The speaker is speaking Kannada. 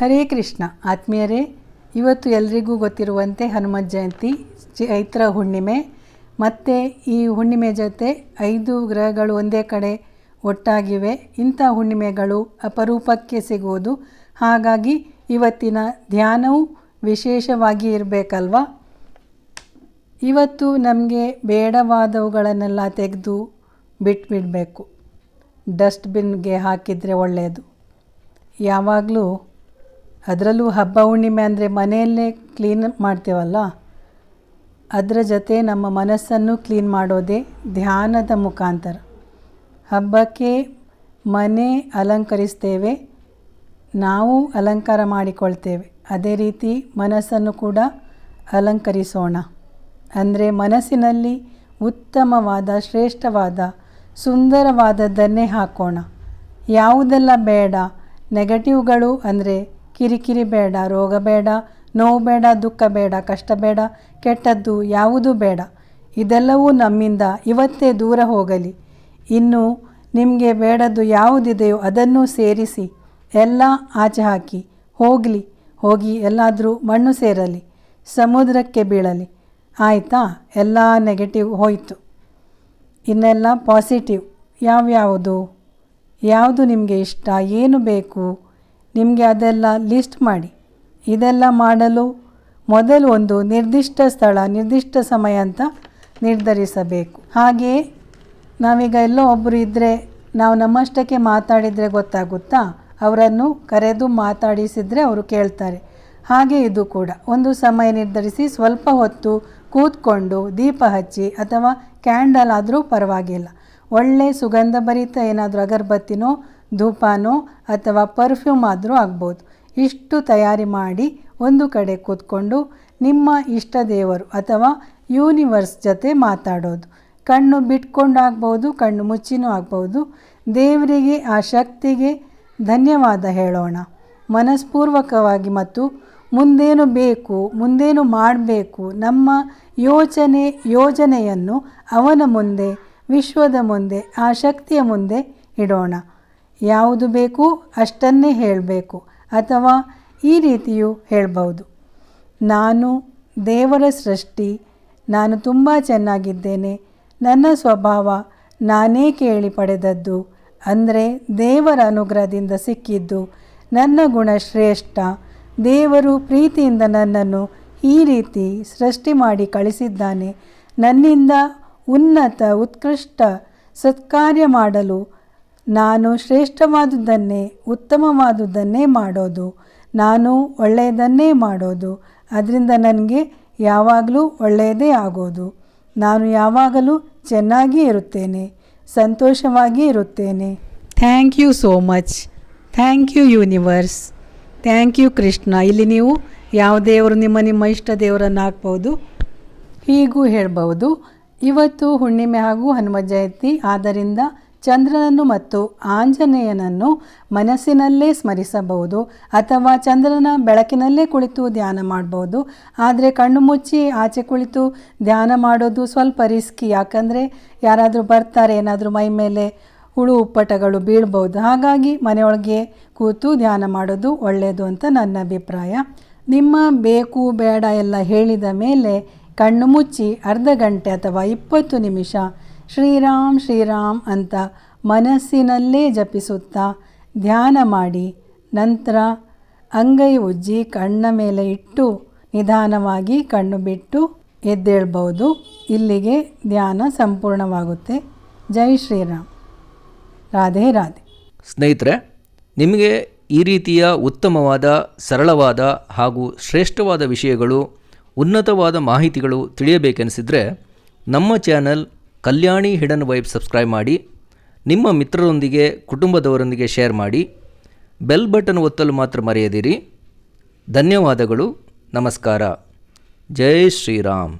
ಹರೇ ಕೃಷ್ಣ. ಆತ್ಮೀಯರೇ, ಇವತ್ತು ಎಲ್ರಿಗೂ ಗೊತ್ತಿರುವಂತೆ ಹನುಮತ್ ಜಯಂತಿ, ಚೈತ್ರ ಹುಣ್ಣಿಮೆ. ಮತ್ತು ಈ ಹುಣ್ಣಿಮೆ ಜೊತೆ ಐದು ಗ್ರಹಗಳು ಒಂದೇ ಕಡೆ ಒಟ್ಟಾಗಿವೆ. ಇಂಥ ಹುಣ್ಣಿಮೆಗಳು ಅಪರೂಪಕ್ಕೆ ಸಿಗುವುದು. ಹಾಗಾಗಿ ಇವತ್ತಿನ ಧ್ಯಾನವು ವಿಶೇಷವಾಗಿ ಇರಬೇಕಲ್ವ? ಇವತ್ತು ನಮಗೆ ಬೇಡವಾದವುಗಳನ್ನೆಲ್ಲ ತೆಗೆದು ಬಿಟ್ಬಿಡಬೇಕು. ಡಸ್ಟ್ಬಿನ್ಗೆ ಹಾಕಿದರೆ ಒಳ್ಳೆಯದು ಯಾವಾಗಲೂ ಅದರಲ್ಲೂ ಹಬ್ಬ ಹುಣ್ಣಿಮೆ ಅಂದರೆ ಮನೆಯಲ್ಲೇ ಕ್ಲೀನ್ ಮಾಡ್ತೇವಲ್ಲ? ಅದರ ಜೊತೆ ನಮ್ಮ ಮನಸ್ಸನ್ನು ಕ್ಲೀನ್ ಮಾಡೋದೇ ಧ್ಯಾನದ ಮುಖಾಂತರ. ಹಬ್ಬಕ್ಕೆ ಮನೆ ಅಲಂಕರಿಸ್ತೇವೆ, ನಾವು ಅಲಂಕಾರ ಮಾಡಿಕೊಳ್ತೇವೆ. ಅದೇ ರೀತಿ ಮನಸ್ಸನ್ನು ಕೂಡ ಅಲಂಕರಿಸೋಣ. ಅಂದರೆ ಮನಸ್ಸಿನಲ್ಲಿ ಉತ್ತಮವಾದ, ಶ್ರೇಷ್ಠವಾದ ಸುಂದರವಾದದ್ದನ್ನೇ ಹಾಕೋಣ. ಯಾವುದೆಲ್ಲ ಬೇಡ ನೆಗೆಟಿವ್ಗಳು ಅಂದರೆ ಕಿರಿಕಿರಿ ಬೇಡ, ರೋಗ ಬೇಡ, ನೋವು ಬೇಡ, ದುಃಖ ಬೇಡ, ಕಷ್ಟ ಬೇಡ, ಕೆಟ್ಟದ್ದು ಯಾವುದೂ ಬೇಡ. ಇದೆಲ್ಲವೂ ನಮ್ಮಿಂದ ಇವತ್ತೇ ದೂರ ಹೋಗಲಿ. ಇನ್ನು ನಿಮಗೆ ಬೇಡದ್ದು ಯಾವುದಿದೆಯೋ ಅದನ್ನು ಸೇರಿಸಿ, ಎಲ್ಲ ಆಚೆ ಹಾಕಿ, ಹೋಗಲಿ, ಹೋಗಿ ಎಲ್ಲಾದರೂ ಮಣ್ಣು ಸೇರಲಿ, ಸಮುದ್ರಕ್ಕೆ ಬೀಳಲಿ. ಆಯಿತಾ? ಎಲ್ಲ ನೆಗೆಟಿವ್ ಹೋಯಿತು. ಇನ್ನೆಲ್ಲ ಪಾಸಿಟಿವ್ ಯಾವ್ಯಾವುದು? ಯಾವುದು ನಿಮಗೆ ಇಷ್ಟ? ಏನು ಬೇಕು? ನಿಮಗೆ ಅದೆಲ್ಲ ಲಿಸ್ಟ್ ಮಾಡಿ. ಇದೆಲ್ಲ ಮಾಡಲು ಮೊದಲು ಒಂದು ನಿರ್ದಿಷ್ಟ ಸ್ಥಳ, ನಿರ್ದಿಷ್ಟ ಸಮಯ ಅಂತ ನಿರ್ಧರಿಸಬೇಕು. ಹಾಗೆಯೇ ನಾವೀಗ ಎಲ್ಲೋ ಒಬ್ಬರು ಇದ್ದರೆ ನಾವು ನಮ್ಮಷ್ಟಕ್ಕೆ ಮಾತಾಡಿದರೆ ಗೊತ್ತಾಗುತ್ತಾ? ಅವರನ್ನು ಕರೆದು ಮಾತಾಡಿಸಿದರೆ ಅವರು ಕೇಳ್ತಾರೆ. ಹಾಗೆ ಇದು ಕೂಡ. ಒಂದು ಸಮಯ ನಿರ್ಧರಿಸಿ ಸ್ವಲ್ಪ ಹೊತ್ತು ಕೂತ್ಕೊಂಡು ದೀಪ ಹಚ್ಚಿ ಅಥವಾ ಕ್ಯಾಂಡಲ್ ಆದರೂ ಪರವಾಗಿಲ್ಲ. ಒಳ್ಳೆ ಸುಗಂಧಭರಿತ ಏನಾದರೂ ಅಗರಬತ್ತಿನೋ ಧೂಪನೋ ಅಥವಾ ಪರ್ಫ್ಯೂಮ್ ಆದರೂ ಆಗ್ಬೋದು. ಇಷ್ಟು ತಯಾರಿ ಮಾಡಿ ಒಂದು ಕಡೆ ಕೂತ್ಕೊಂಡು ನಿಮ್ಮ ಇಷ್ಟ ದೇವರು ಅಥವಾ ಯೂನಿವರ್ಸ್ ಜೊತೆ ಮಾತಾಡೋದು. ಕಣ್ಣು ಬಿಟ್ಕೊಂಡು ಆಗ್ಬೋದು ಕಣ್ಣು ಮುಚ್ಚಿನೂ ಆಗ್ಬೋದು. ದೇವರಿಗೆ ಆ ಶಕ್ತಿಗೆ ಧನ್ಯವಾದ ಹೇಳೋಣ. ಮನಸ್ಪೂರ್ವಕವಾಗಿ ಮತ್ತು ಮುಂದೇನು ಬೇಕು, ಮುಂದೇನು ಮಾಡಬೇಕು, ನಮ್ಮ ಯೋಚನೆ, ಯೋಜನೆಯನ್ನು ಅವನ ಮುಂದೆ, ವಿಶ್ವದ ಮುಂದೆ, ಆ ಶಕ್ತಿಯ ಮುಂದೆ ಇಡೋಣ. ಯಾವುದು ಬೇಕು ಅಷ್ಟನ್ನೇ ಹೇಳಬೇಕು ಅಥವಾ ಈ ರೀತಿಯೂ ಹೇಳ್ಬೋದು ನಾನು ದೇವರ ಸೃಷ್ಟಿ, ನಾನು ತುಂಬ ಚೆನ್ನಾಗಿದ್ದೇನೆ, ನನ್ನ ಸ್ವಭಾವ ನಾನೇ ಕೇಳಿ ಪಡೆದದ್ದು, ಅಂದರೆ ದೇವರ ಅನುಗ್ರಹದಿಂದ ಸಿಕ್ಕಿದ್ದು, ನನ್ನ ಗುಣ ಶ್ರೇಷ್ಠ, ದೇವರು ಪ್ರೀತಿಯಿಂದ ನನ್ನನ್ನು ಈ ರೀತಿ ಸೃಷ್ಟಿ ಮಾಡಿ ಕಳಿಸಿದ್ದಾನೆ, ನನ್ನಿಂದ ಉನ್ನತ, ಉತ್ಕೃಷ್ಟ ಸತ್ಕಾರ್ಯ ಮಾಡಲು ನಾನು ಶ್ರೇಷ್ಠವಾದುದನ್ನೇ, ಉತ್ತಮವಾದುದನ್ನೇ ಮಾಡೋದು. ನಾನು ಒಳ್ಳೆಯದನ್ನೇ ಮಾಡೋದು. ಅದರಿಂದ ನನಗೆ ಯಾವಾಗಲೂ ಒಳ್ಳೆಯದೇ ಆಗೋದು. ನಾನು ಯಾವಾಗಲೂ ಚೆನ್ನಾಗಿ ಇರುತ್ತೇನೆ, ಸಂತೋಷವಾಗಿ ಇರುತ್ತೇನೆ. Thank you so much. Thank you universe. Thank you Krishna. ಇಲ್ಲಿ ನೀವು ಯಾವ ದೇವರು ನಿಮ್ಮ ನಿಮ್ಮ ಇಷ್ಟ ದೇವರನ್ನು ಹಾಕ್ಬೋದು. ಹೀಗೂ ಹೇಳ್ಬೋದು. ಇವತ್ತು ಹುಣ್ಣಿಮೆ ಹಾಗೂ ಹನುಮ ಜಯಂತಿ. ಆದ್ದರಿಂದ ಚಂದ್ರನನ್ನು ಮತ್ತು ಆಂಜನೇಯನನ್ನು ಮನಸ್ಸಿನಲ್ಲೇ ಸ್ಮರಿಸಬಹುದು ಅಥವಾ ಚಂದ್ರನ ಬೆಳಕಿನಲ್ಲೇ ಕುಳಿತು ಧ್ಯಾನ ಮಾಡಬಹುದು. ಆದರೆ ಕಣ್ಣು ಮುಚ್ಚಿ ಆಚೆ ಕುಳಿತು ಧ್ಯಾನ ಮಾಡೋದು ಸ್ವಲ್ಪ ರಿಸ್ಕಿ ಯಾಕಂದರೆ ಯಾರಾದರೂ ಬರ್ತಾರೆ, ಏನಾದರೂ ಮೈ ಮೇಲೆ ಹುಳು ಉಪ್ಪಟಗಳು ಬೀಳ್ಬೋದು ಹಾಗಾಗಿ ಮನೆಯೊಳಗೆ ಕೂತು ಧ್ಯಾನ ಮಾಡೋದು ಒಳ್ಳೆಯದು ಅಂತ ನನ್ನ ಅಭಿಪ್ರಾಯ. ನಿಮ್ಮ ಬೇಕು, ಬೇಡ ಎಲ್ಲ ಹೇಳಿದ ಮೇಲೆ ಕಣ್ಣು ಮುಚ್ಚಿ ಅರ್ಧ ಗಂಟೆ ಅಥವಾ ಇಪ್ಪತ್ತು ನಿಮಿಷ ಶ್ರೀರಾಮ್ ಶ್ರೀರಾಮ್ ಅಂತ ಮನಸ್ಸಿನಲ್ಲೇ ಜಪಿಸುತ್ತಾ ಧ್ಯಾನ ಮಾಡಿ ನಂತರ ಅಂಗೈ ಉಜ್ಜಿ ಕಣ್ಣ ಮೇಲೆ ಇಟ್ಟು ನಿಧಾನವಾಗಿ ಕಣ್ಣು ಬಿಟ್ಟು ಎದ್ದೇಳ್ಬೋದು ಇಲ್ಲಿಗೆ ಧ್ಯಾನ ಸಂಪೂರ್ಣವಾಗುತ್ತೆ. ಜೈ ಶ್ರೀರಾಮ್. ರಾಧೆ ರಾಧೆ. ಸ್ನೇಹಿತರೆ, ನಿಮಗೆ ಈ ರೀತಿಯ ಉತ್ತಮವಾದ, ಸರಳವಾದ ಹಾಗೂ ಶ್ರೇಷ್ಠವಾದ ವಿಷಯಗಳು, ಉನ್ನತವಾದ ಮಾಹಿತಿಗಳು ತಿಳಿಯಬೇಕೆನಿಸಿದರೆ ನಮ್ಮ channel Kalyani hidden vibe subscribe ಮಾಡಿ, ನಿಮ್ಮ ಮಿತ್ರರೊಂದಿಗೆ, ಕುಟುಂಬದವರೊಂದಿಗೆ ಶೇರ್ ಮಾಡಿ, ಬೆಲ್ ಬಟನ್ ಒತ್ತಲು ಮಾತ್ರ ಮರೆಯದಿರಿ. ಧನ್ಯವಾದಗಳು. ನಮಸ್ಕಾರ. ಜೈ ಶ್ರೀರಾಮ್.